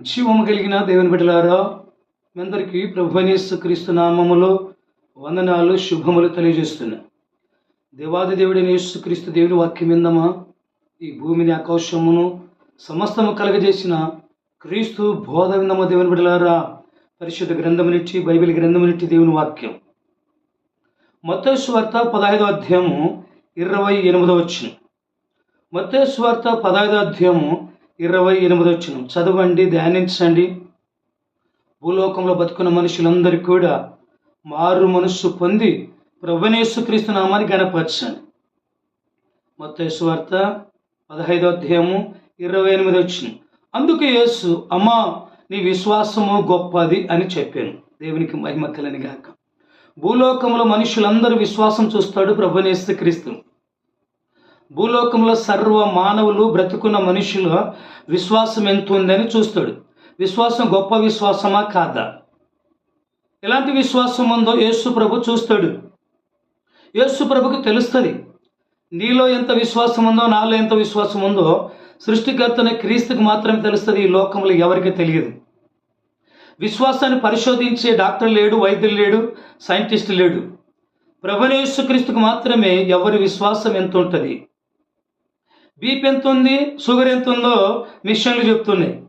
జీవము కలిగిన దేవుని బిడ్డలారా మీ అందరికీ ప్రభునేసు క్రీస్తు నామములో వందనాలు శుభములు తెలియజేస్తున్నా. దేవాది దేవుడైన యేసుక్రీస్తు దేవుని వాక్యం విందమా? ఈ భూమిని ఆకాశమును సమస్తము కలగజేసిన క్రీస్తు బోధ విందమా దేవుని బిడ్డలారా? పరిశుద్ధ గ్రంథమునిట్టి బైబిల్ గ్రంథమునిట్టి దేవుని వాక్యం. మత్తేశ్వార్త పదహైదో అధ్యాయము ఇరవై ఎనిమిదో వచ్చిన మత్తేశ్వార్త పదహైదో అధ్యాయము ఇరవై ఎనిమిది వచ్చిన. చదవండి ధ్యానించండి. భూలోకంలో బతుకున్న మనుషులందరికీ కూడా మారు మనస్సు పొంది ప్రభునేసుక్రీస్తు నామాన్ని గణపరచండి. మత్తేశ్వార్త పదహైదో అధ్యాయము ఇరవై ఎనిమిది వచ్చిన. అందుకు యేసు అమ్మా నీ విశ్వాసము గొప్పది అని చెప్పాను. దేవునికి మహిమ కలని గాక. భూలోకంలో మనుషులందరూ విశ్వాసం చూస్తాడు ప్రభునేస్తు క్రీస్తు భూలోకంలో సర్వ మానవులు బ్రతుకున్న మనుషుల విశ్వాసం ఎంత ఉందని చూస్తాడు. విశ్వాసం గొప్ప విశ్వాసమా కాదా? ఎలాంటి విశ్వాసం ఉందో యేసు ప్రభు చూస్తాడు. యేసు ప్రభుకు తెలుస్తుంది. నీలో ఎంత విశ్వాసం ఉందో నాలో ఎంత విశ్వాసం ఉందో సృష్టికర్తన క్రీస్తుకు మాత్రమే తెలుస్తుంది ఈ లోకంలో ఎవరికి తెలియదు. విశ్వాసాన్ని పరిశోధించే డాక్టర్ లేడు వైద్యులు లేడు సైంటిస్ట్ లేడు. ప్రభునేశ్వక్రీస్తుకు మాత్రమే ఎవరి విశ్వాసం ఎంత ఉంటుంది బీపీ ఎంత ఉంది షుగర్ ఎంత ఉందో మిషన్లు చెప్తున్నాయి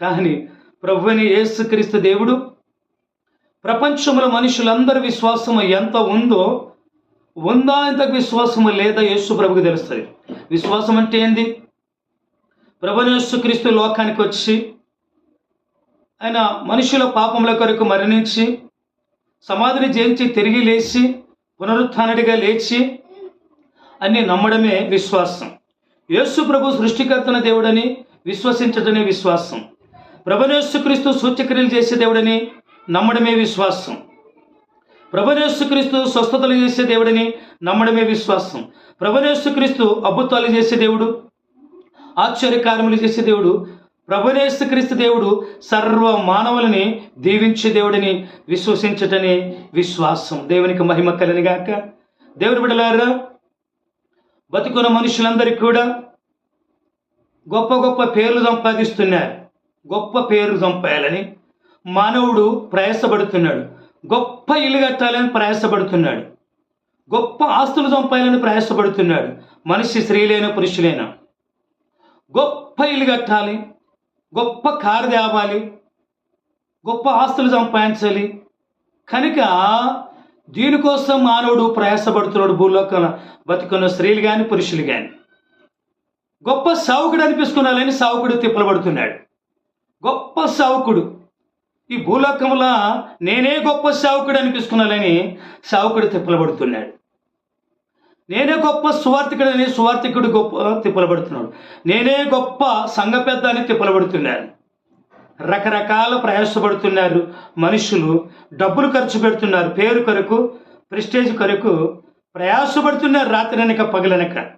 కానీ ప్రభుని యేసుక్రీస్తు దేవుడు ప్రపంచంలో మనుషులందరి విశ్వాసము ఎంత ఉందో ఉందా ఎంత విశ్వాసము లేదా యేసు ప్రభుకి తెలుస్తుంది. విశ్వాసం అంటే ఏంది? ప్రభునేశ్వక్రీస్తు లోకానికి వచ్చి ఆయన మనుషుల పాపముల కొరకు మరణించి సమాధిని జయించి తిరిగి లేచి పునరుత్నడిగా లేచి అన్ని నమ్మడమే విశ్వాసం. యేసు ప్రభు సృష్టికర్తన దేవుడని విశ్వసించటమే విశ్వాసం. ప్రభనేసుక్రీస్తు సూచక్రియలు చేసే దేవుడని నమ్మడమే విశ్వాసం. ప్రభనేసుక్రీస్తు స్వస్థతలు చేసే దేవుడని నమ్మడమే విశ్వాసం. ప్రభనేసుక్రీస్తు అద్భుతాలు చేసే దేవుడు ఆశ్చర్యకార్యములు చేసే దేవుడు ప్రభునేశ్వక్రీస్తు దేవుడు సర్వ మానవులని దీవించే దేవుడిని విశ్వసించటనే విశ్వాసం. దేవునికి మహిమ కలినిగాక దేవుని బిడలారా బతుకున్న మనుషులందరికీ కూడా గొప్ప గొప్ప పేర్లు సంపాదిస్తున్నారు. గొప్ప పేర్లు సంపాయాలని మానవుడు ప్రయాసపడుతున్నాడు. గొప్ప ఇల్లు కట్టాలని ప్రయాసపడుతున్నాడు. గొప్ప ఆస్తులు సంపాయాలని ప్రయాసపడుతున్నాడు. మనిషి స్త్రీలైన పురుషులైనా. గొప్ప ఇల్లు కట్టాలి. గొప్ప కారు తేవాలి. గొప్ప ఆస్తులు సంపాదించాలి. కనుక దీనికోసం మానవుడు ప్రయాసపడుతున్నాడు భూలోకంలో బతుకున్న స్త్రీలు కానీ పురుషులు కానీ గొప్ప సావుకుడు అనిపించుకున్నాలని సావుకుడు తిప్పలబడుతున్నాడు. గొప్ప సావుకుడు. ఈ భూలోకంలో నేనే గొప్ప సావుకుడు అనిపించుకున్నాలని సావుకుడు తిప్పలబడుతున్నాడు. నేనే గొప్ప సువార్థికుడని సువార్థికుడు గొప్ప తిప్పలబడుతున్నాడు. నేనే గొప్ప సంఘ పెద్ద అని తిప్పలబడుతున్నాడు. రకరకాల ప్రయాసపడుతున్నారు. మనుషులు డబ్బులు ఖర్చు పెడుతున్నారు. పేరు కొరకు ప్రెస్టేజ్ కొరకు ప్రయాసపడుతున్నారు రాత్రనక పగలనక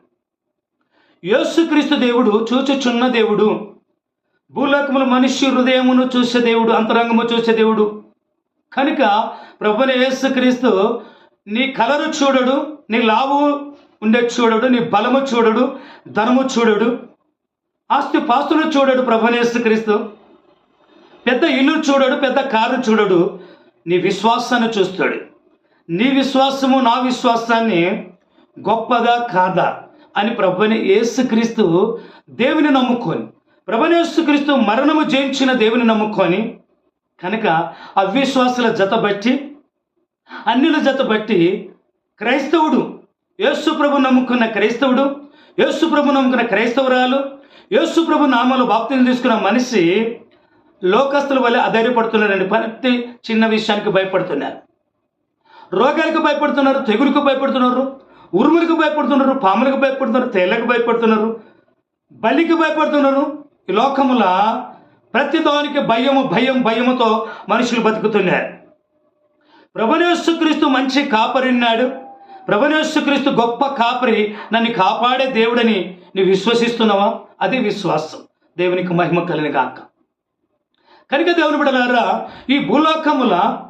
యేసుక్రీస్తు దేవుడు చూచుచున్న దేవుడు భూలోకముల మనిషి హృదయమును చూసే దేవుడు అంతరంగము చూసే దేవుడు. కనుక ప్రభుని యేసుక్రీస్తు నీ కలరు చూడడు నీ లావు ఉండే చూడడు నీ బలము చూడడు ధనము చూడడు. ఆస్తి పాస్తులు చూడడు ప్రభుని యేసుక్రీస్తు. పెద్ద ఇల్లు చూడడు పెద్ద కారు చూడడు నీ విశ్వాసాన్ని చూస్తాడు. నీ విశ్వాసము నా విశ్వాసాన్ని గొప్పదా కాదా అని ప్రభుని యేసుక్రీస్తు దేవుని నమ్ముకొని ప్రభునేసుక్రీస్తు మరణము జయించిన దేవుని నమ్ముకొని కనుక అవిశ్వాసుల జత బట్టి అన్యుల జత బట్టి క్రైస్తవుడు యేసుప్రభు నమ్ముకున్న క్రైస్తవుడు యేసుప్రభు నమ్ముకున్న క్రైస్తవురాలు యేసుప్రభు నామాలు బాప్తిని తీసుకున్న మనిషి లోకస్తుల వల్ల అధైర్యపడుతున్నారండి ప్రతి చిన్న విషయానికి భయపడుతున్నారు. రోగాలకు భయపడుతున్నారు తెగులకు భయపడుతున్నారు ఉరుములకు భయపడుతున్నారు పాములకు భయపడుతున్నారు తేళ్ళకు భయపడుతున్నారు బలికి భయపడుతున్నారు. ఈ లోకముల ప్రతిదానికి భయము భయం భయముతో మనుషులు బతుకుతున్నారు. ప్రభనేశ్వక్రీస్తు మంచి కాపరిన్నాడు ప్రభనేశ్వక్రీస్తు గొప్ప కాపరి. నన్ను కాపాడే దేవుడని నువ్వు విశ్వసిస్తున్నావా? అది విశ్వాసం. దేవునికి మహిమ కలిగిన కాక కనుక దేవుని బిడలారా ఈ భూలోకముల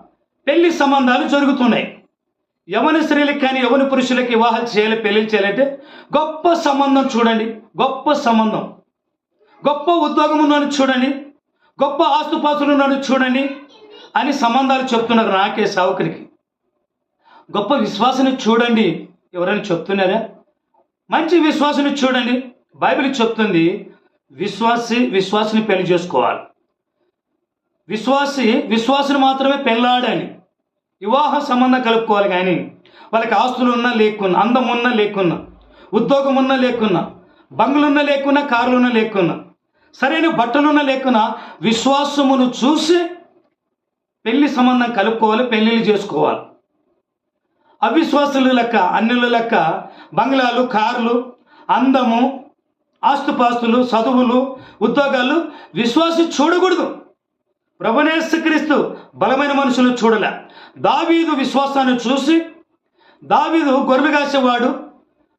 పెళ్ళి సంబంధాలు జరుగుతున్నాయి. యవన స్త్రీలకు కానీ యవన పురుషులకి వివాహాలు చేయాలి పెళ్ళి చేయాలంటే గొప్ప సంబంధం చూడండి. గొప్ప సంబంధం. గొప్ప ఉద్యోగం ఉన్నాను చూడండి. గొప్ప ఆస్తుపాస్తులు నన్ను చూడండి అని సంబంధాలు చెప్తున్నారు నాకే సావుకునికి. గొప్ప విశ్వాసని చూడండి. ఎవరైనా చెప్తున్నారా? మంచి విశ్వాసని చూడండి. బైబిల్ చెప్తుంది విశ్వాసి విశ్వాసిని పెళ్ళి చేసుకోవాలి. విశ్వాసి విశ్వాసుని మాత్రమే పెళ్ళాడని. వివాహ సంబంధం కలుపుకోవాలి కానీ వాళ్ళకి ఆస్తులు ఉన్నా లేకున్నా అందం ఉన్నా లేకున్నా ఉద్యోగం ఉన్నా లేకున్నా బంగ్లున్నా లేకున్నా కార్లున్నా లేకున్నా సరైన బట్టలున్నా లేకున్నా విశ్వాసమును చూసి పెళ్ళి సంబంధం కలుపుకోవాలి పెళ్ళిళ్ళు చేసుకోవాలి. అవిశ్వాసులు లెక్క అన్యుల లెక్క బంగ్లాలు కార్లు అందము ఆస్తుపాస్తులు చదువులు ఉద్యోగాలు విశ్వాసి చూడకూడదు. ప్రభునేశ్వక్రీస్తు బలమైన మనుషులు చూడలే. దావీదు విశ్వాసాన్ని చూసి దావీదు గొర్రెలు కాసేవాడు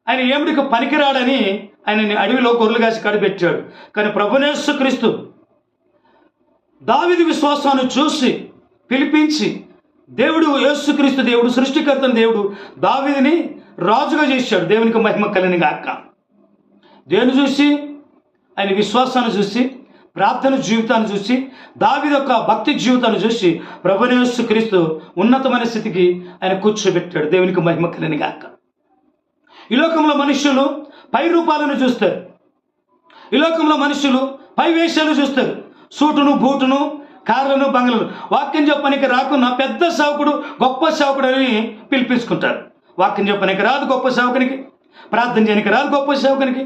ఆయన ఏమిటికి పనికిరాడని ఆయనని అడవిలో గొర్రెలు కాసి కడిపెట్టాడు కానీ ప్రభునేశ్వక్రీస్తు దావీదు విశ్వాసాన్ని చూసి పిలిపించి దేవుడు యేసుక్రీస్తు దేవుడు సృష్టికర్తన దేవుడు దావిదిని రాజుగా చేశాడు. దేవునికి మహిమ కలిని గాక. దేని చూసి? ఆయన విశ్వాసాన్ని చూసి ప్రార్థన జీవితాన్ని చూసి దావీదు యొక్క భక్తి జీవితాన్ని చూసి ప్రభునేసు క్రీస్తు ఉన్నతమైన స్థితికి ఆయన కూర్చోబెట్టాడు. దేవునికి మహిమ కలిని గాక. ఈ లోకంలో మనుషులు పై రూపాలను చూస్తారు. ఈ లోకంలో మనుషులు పై వేషాలు చూస్తారు. సూటును బూటును కార్లను బంగ్లను. వాక్యం చెప్పనికి రాకున్నా పెద్ద సేవకుడు గొప్ప సేవకుడు అని పిలిపించుకుంటారు వాక్యం చెప్పనికి రాదు గొప్ప సేవకునికి. ప్రార్థన చేయడానికి రాదు గొప్ప సేవకునికి.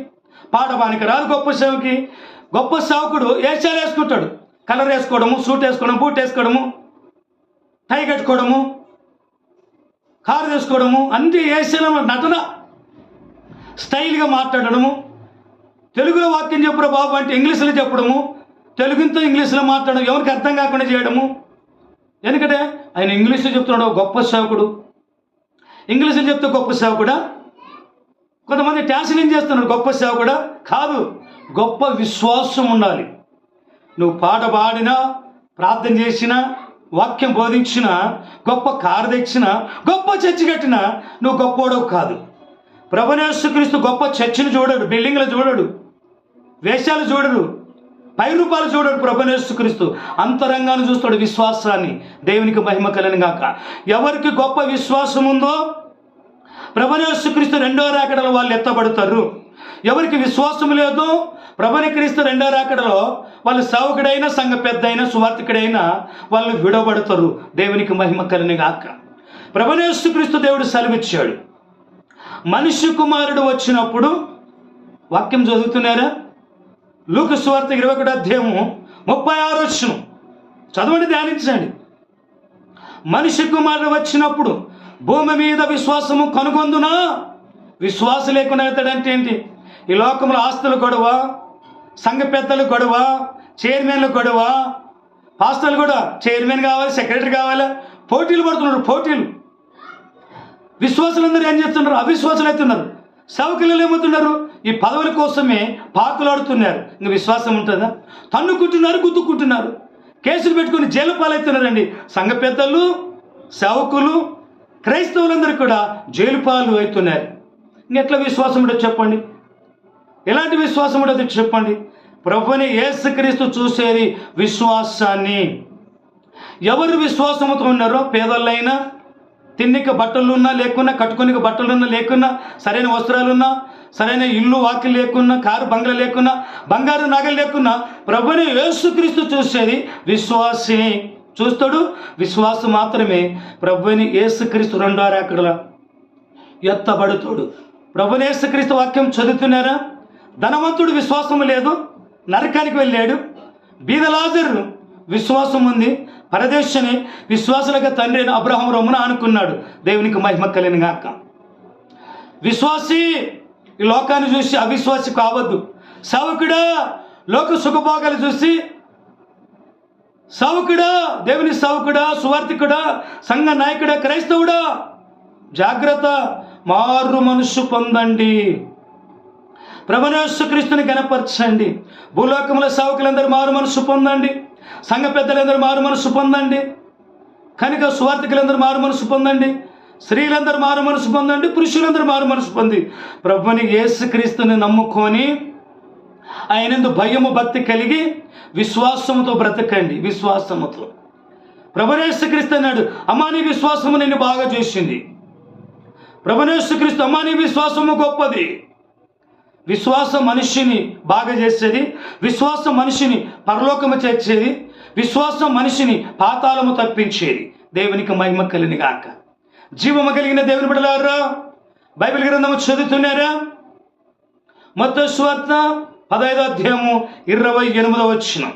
పాడవానికి రాదు గొప్ప సేవకి. గొప్ప సేవకుడు ఏషియాలు వేసుకుంటాడు. కలర్ వేసుకోవడము సూట్ వేసుకోవడం బూట్ వేసుకోవడము టై కట్టుకోవడము కారు వేసుకోవడము అన్ని ఏషియాలో నటన స్టైల్గా మాట్లాడడము తెలుగులో వాక్యం చెప్పురా బాబు అంటే ఇంగ్లీష్లో చెప్పడము తెలుగుతో ఇంగ్లీష్లో మాట్లాడడం ఎవరికి అర్థం కాకుండా చేయడము. ఎందుకంటే ఆయన ఇంగ్లీష్లో చెప్తున్నాడు గొప్ప సేవకుడు. ఇంగ్లీష్లో చెప్తే గొప్ప సేవకుడా? కొంతమంది ట్యాన్సిలింగ్ చేస్తున్నాడు గొప్ప సేవకుడా? కాదు. గొప్ప విశ్వాసం ఉండాలి. నువ్వు పాట పాడినా ప్రార్థన చేసినా వాక్యం బోధించిన గొప్ప కారు తెచ్చిన గొప్ప చర్చి కట్టిన నువ్వు గొప్పవాడవు కాదు. ప్రభునేశ్వక్రీస్తు గొప్ప చర్చిని చూడడు బిల్డింగ్లు చూడడు వేషాలు చూడడు పై రూపాలు చూడడు ప్రభునేశ్వక్రీస్తు అంతరంగాన్ని చూస్తాడు విశ్వాసాన్ని దేవునికి మహిమ కలని గాక. ఎవరికి గొప్ప విశ్వాసం ఉందో ప్రభునేశ్వక్రీస్తు రెండో రేఖడలు వాళ్ళు ఎత్తబడతారు. ఎవరికి విశ్వాసం లేదు? ప్రభుని క్రీస్తు రెండో రాకడలో వాళ్ళు సావుకుడైనా సంఘ పెద్ద అయినా సువార్థికుడైనా వాళ్ళు విడవబడతారు. దేవునికి మహిమ కలిని గాక. ప్రభునేశ్వక్రీస్తు దేవుడు సెలవిచ్చాడు. మనిషి కుమారుడు వచ్చినప్పుడు వాక్యం చదువుతున్నారా? లూక సువార్త ఇరవై ఒకటి అధ్యాయము ముప్పై ఆరు వచ్చును చదవండి ధ్యానించండి. మనిషి కుమారుడు వచ్చినప్పుడు భూమి మీద విశ్వాసము కనుగొందునా? విశ్వాసం లేకుండా అవుతాడంటే ఏంటి? ఈ లోకంలో ఆస్తులు గొడవ సంఘ పెద్దలు గొడవ చైర్మన్లు గొడవ. పాస్టర్లు కూడా చైర్మన్ కావాలి సెక్రటరీ కావాలి. పోటీలు పడుతున్నారు పోటీలు. విశ్వాసులందరూ ఏం చేస్తున్నారు? అవిశ్వాసులు అవుతున్నారు. సేవకులు ఏమవుతున్నారు ఈ పదవుల కోసమే పాకులాడుతున్నారు. ఇంక విశ్వాసం ఉంటుందా? తన్నుకుంటున్నారు గుద్దుకుంటున్నారు. కేసులు పెట్టుకుని జైలు పాలవుతున్నారండి. సంఘ పెద్దలు సేవకులు క్రైస్తవులందరూ కూడా జైలు పాలు అవుతున్నారు ఇంకెట్లా విశ్వాసం ఉండదు చెప్పండి. ఎలాంటి విశ్వాసం ఉండదు? చెప్పండి. ప్రభుని ఏసుక్రీస్తు చూసేది విశ్వాసాన్ని. ఎవరు విశ్వాసంతో ఉన్నారో? పేదలైనా తిన్నిక బట్టలున్నా లేకున్నా కట్టుకుని బట్టలున్నా లేకున్నా సరైన వస్త్రాలున్నా సరైన ఇల్లు వాకి లేకున్నా కారు బంగ్లా లేకున్నా బంగారు నగలు లేకున్నా ప్రభుని యేసుక్రీస్తు చూసేది విశ్వాసిని చూస్తాడు విశ్వాసం మాత్రమే. ప్రభుని యేసుక్రీస్తు రెండో అక్కడ ఎత్తబడుతాడు. ప్రభుని యేసుక్రీస్తు వాక్యం చదువుతున్నారా? ధనవంతుడు విశ్వాసం లేదు నరకానికి వెళ్ళాడు. బీదలాజరు విశ్వాసం ఉంది. పరదేశని విశ్వాసులుగా తండ్రి అయిన అబ్రహం రమ్మున అనుకున్నాడు దేవునికి మహిమ కలిని విశ్వాసి ఈ లోకాన్ని చూసి అవిశ్వాసి కావద్దు. సేవకుడా లోక సుఖభోగాలు చూసి సేవకుడా దేవుని సేవకుడా సువార్థికుడా సంఘ నాయకుడా క్రైస్తవుడా జాగ్రత్త మారు మనసు పొందండి. ప్రభునేశ్వక్రీస్తుని గనపరచండి భూలోకముల సేవకులందరూ మారు మనసు పొందండి. సంఘ పెద్దలందరూ మారు మనసు పొందండి. కనుక సువార్థికులందరూ మారు మనసు పొందండి. స్త్రీలందరూ మారు మనసు పొందండి. పురుషులందరూ మారు మనసు పొంది. ప్రభుని యేసుక్రీస్తుని నమ్ముకొని ఆయనందు భయము భక్తి కలిగి విశ్వాసముతో బ్రతకండి. విశ్వాసముతో. ప్రభనేశ్వక్రీస్తు అన్నాడు అమ్మా నీ విశ్వాసము నిన్ను బాగా చేసింది. ప్రభనేశ్వక్రీస్తు అమ్మా నీ విశ్వాసము గొప్పది. విశ్వాసం మనిషిని బాగా చేసేది విశ్వాసం మనిషిని పరలోకము చేర్చేది విశ్వాసం మనిషిని పాతాళము తప్పించేది. దేవునికి మహిమ కలిని గాక. జీవము కలిగిన దేవుని బిడలారా బైబిల్ గ్రంథము చదువుతున్నారా? మొత్తం స్వార్థ పదహైదో అధ్యాయము ఇరవై ఎనిమిదో వచ్చిన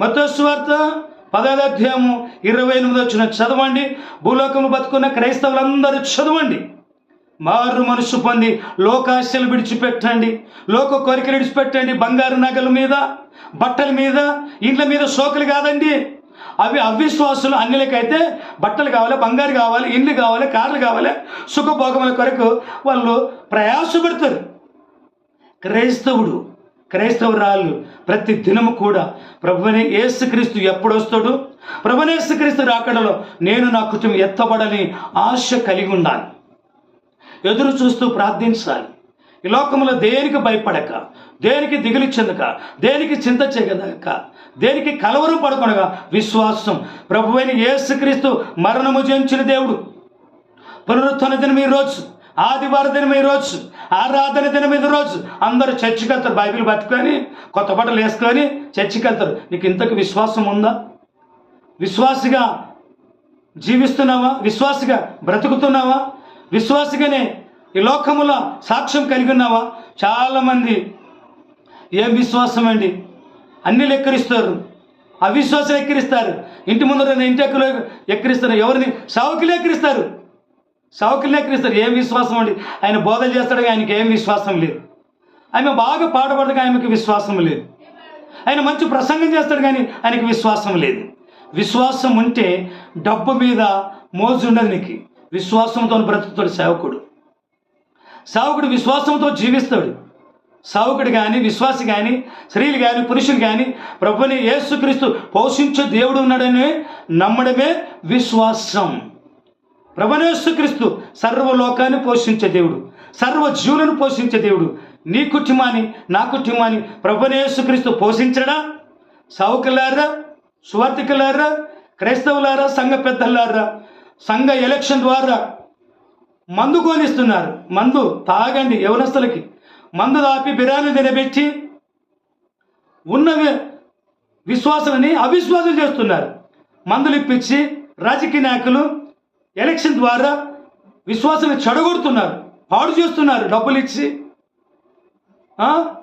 మొత్తం స్వార్థ పదహైదో అధ్యాయము ఇరవై ఎనిమిదో వచ్చిన చదవండి. భూలోకము బతుకున్న క్రైస్తవులందరూ చదవండి. మారు మనసు పొంది లోకాశలు విడిచిపెట్టండి. లోక కోరికలు విడిచిపెట్టండి. బంగారు నగల మీద బట్టల మీద ఇండ్ల మీద సోకులు కాదండి. అవి అవిశ్వాసులు అన్నిలకైతే బట్టలు కావాలి బంగారు కావాలి ఇండ్లు కావాలి కార్లు కావాలి. సుఖభోగముల కొరకు వాళ్ళు ప్రయాసపడతారు. క్రైస్తవుడు క్రైస్తవురాళ్ళు ప్రతి దినము కూడా ప్రభునే ఏసుక్రీస్తు ఎప్పుడొస్తాడు ప్రభునేసుక్రీస్తు రాకడలో నేను నా కుటుంబం ఎత్తబడని ఆశ కలిగి ఉండాలి. ఎదురు చూస్తూ ప్రార్థించాలి. ఈ లోకంలో దేనికి భయపడక దేనికి దిగులు చెందక దేనికి చింత చెగదక దేనికి కలవరం పడకుండా విశ్వాసం. ప్రభువైన యేసుక్రీస్తు మరణము జయించిన దేవుడు. పునరుత్థాన దినం ఈ రోజు ఆదివారం దినం ఈ రోజు ఆరాధన దినం ఇది రోజు. అందరూ చర్చికి వెళ్తారు బైబిల్ పట్టుకొని కొత్త బట్టలు వేసుకొని చర్చికి వెళ్తారు. నీకు ఇంతకు విశ్వాసం ఉందా? విశ్వాసిగా జీవిస్తున్నావా? విశ్వాసిగా బ్రతుకుతున్నావా? విశ్వాసిగానే ఈ లోకముల సాక్ష్యం కలిగి ఉన్నావా? చాలామంది ఏం విశ్వాసం అండి? అన్ని లెక్కరిస్తారు. అవిశ్వాసం ఎక్కిరిస్తారు. ఇంటి ముందర ఇంటి ఎక్కులు ఎక్కిరిస్తారు. ఎవరిని? సావుకులు ఎక్కిరిస్తారు. సావుకులు ఎక్కిరిస్తారు. ఏం విశ్వాసం అండి? ఆయన బోధలు చేస్తాడు ఆయనకి ఏం విశ్వాసం లేదు. ఆమె బాగా పాడబడగా ఆమెకి విశ్వాసం లేదు. ఆయన మంచి ప్రసంగం చేస్తాడు కానీ ఆయనకి విశ్వాసం లేదు. విశ్వాసం ఉంటే డబ్బు మీద మోజు ఉండదు నీకు. విశ్వాసంతో బ్రతుకుతాడు సేవకుడు. సేవకుడు విశ్వాసంతో జీవిస్తాడు. సావుకుడు కానీ విశ్వాసి కానీ స్త్రీలు కానీ పురుషులు కానీ ప్రభుని యేసుక్రీస్తు పోషించే దేవుడు ఉన్నాడని నమ్మడమే విశ్వాసం. ప్రభునేసుక్రీస్తు సర్వలోకాన్ని పోషించే దేవుడు సర్వ జీవులను పోషించే దేవుడు. నీ కుటుంబాన్ని నా కుటుంబాన్ని ప్రభునేసుక్రీస్తు పోషించడా? సావుకులారా సువార్థికులారా క్రైస్తవులారా సంఘ పెద్దలారా సంఘ ఎలక్షన్ ద్వారా మందు కోనిస్తున్నారు. మందు తాగండి యవనస్తులకి. మందు దాపి బిర్యానీ తినబెట్టి ఉన్న విశ్వాసులని అవిశ్వాసం చేస్తున్నారు. మందులు ఇప్పించి రాజకీయ నాయకులు ఎలక్షన్ ద్వారా విశ్వాసాన్ని చెడగొడుతున్నారు. పాడు చేస్తున్నారు. డబ్బులు ఇచ్చి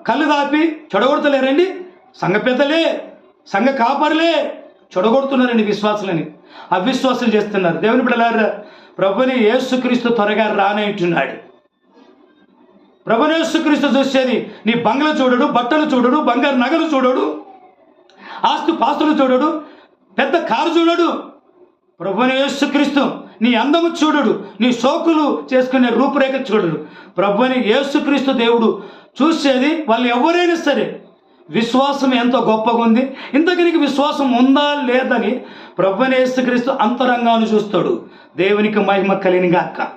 కళ్ళు దాపి చెడగొడతలేరండి. సంఘ పెద్దలే సంఘ కాపరులే చెడగొడుతున్నారండి విశ్వాసులని అవిశ్వాసం చేస్తున్నారు. దేవుని బిడ్డలారా ప్రభుని యేసుక్రీస్తు త్వరగా రానంటున్నాడు ప్రభుని యేసుక్రీస్తు చూసేది నీ బంగ్లా చూడడు బట్టలు చూడడు బంగారు నగలు చూడడు ఆస్తు పాస్తులు చూడడు పెద్ద కారు చూడడు. ప్రభుని యేసుక్రీస్తు నీ అందము చూడడు నీ సోకులు చేసుకునే రూపురేఖ చూడడు. ప్రభుని యేసుక్రీస్తు దేవుడు చూసేది వాళ్ళు ఎవరైనా సరే విశ్వాసం ఎంతో గొప్పగా ఉంది. ఇంతకనికి విశ్వాసం ఉందా లేదని ప్రభుని యేసుక్రీస్తు అంతరంగాన్ని చూస్తాడు. దేవునికి మహిమ కలిగిన గాక.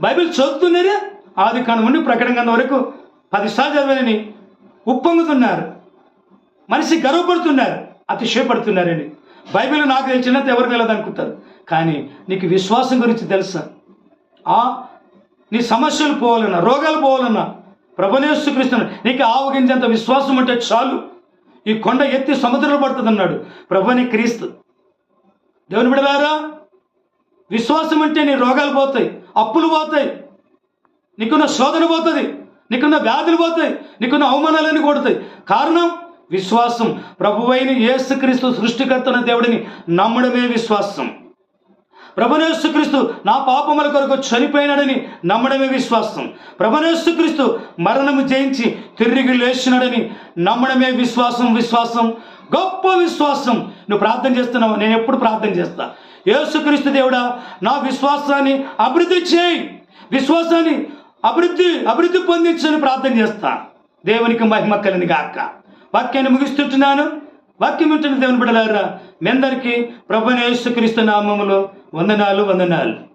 బైబిల్ చదువుతున్నారే ఆది కాను నుండి ప్రకటన వరకు పదిసార్లు చదివారని ఉప్పొంగుతున్నారు. మనిషి గర్వపడుతున్నారు అతిశయపడుతున్నారని. బైబిల్ నాకు తెలిసినంత ఎవరు తెలియదు అనుకుంటారు కానీ నీకు విశ్వాసం గురించి తెలుసా? ఆ నీ సమస్యలు పోవాలన్నా రోగాలు పోవాలన్నా ప్రభునేశ్వకృష్ణుడు నీకు ఆవగించేంత విశ్వాసం ఉంటే చాలు. ఈ కొండ ఎత్తి సముద్రంలో పడుతుంది అన్నాడు ప్రభుని క్రీస్తు. దేవుని బిడలారా విశ్వాసం అంటే నీ రోగాలు పోతాయి అప్పులు పోతాయి నీకున్న శోధన పోతుంది నీకున్న వ్యాధులు పోతాయి నీకున్న అవమానాలన్నీ కొడతాయి. కారణం విశ్వాసం. ప్రభువైన యేసుక్రీస్తు సృష్టికర్తన దేవుడిని నమ్మడమే విశ్వాసం. ప్రభునేసుక్రీస్తు నా పాపముల కొరకు చనిపోయినాడని నమ్మడమే విశ్వాసం. ప్రభునేసుక్రీస్తు మరణము జయించి తిరిగి లేచినాడని నమ్మడమే విశ్వాసం విశ్వాసం గొప్ప విశ్వాసం. నువ్వు ప్రార్థన చేస్తున్నావు? నేను ఎప్పుడు ప్రార్థన చేస్తా. యేసుక్రీస్తు దేవుడా నా విశ్వాసాన్ని అభివృద్ధి చేయి. విశ్వాసాన్ని అభివృద్ధి అభివృద్ధి పొందించని ప్రార్థన చేస్తా. దేవునికి మహిమ కలిని గాక. వాక్యాన్ని ముగిస్తుంటున్నాను. వాక్యం ఉంటుంది దేవుని బిడ్డలారా. మీ అందరికీ ప్రభుని క్రీస్తు నామములో వందనాలు వందనాలు.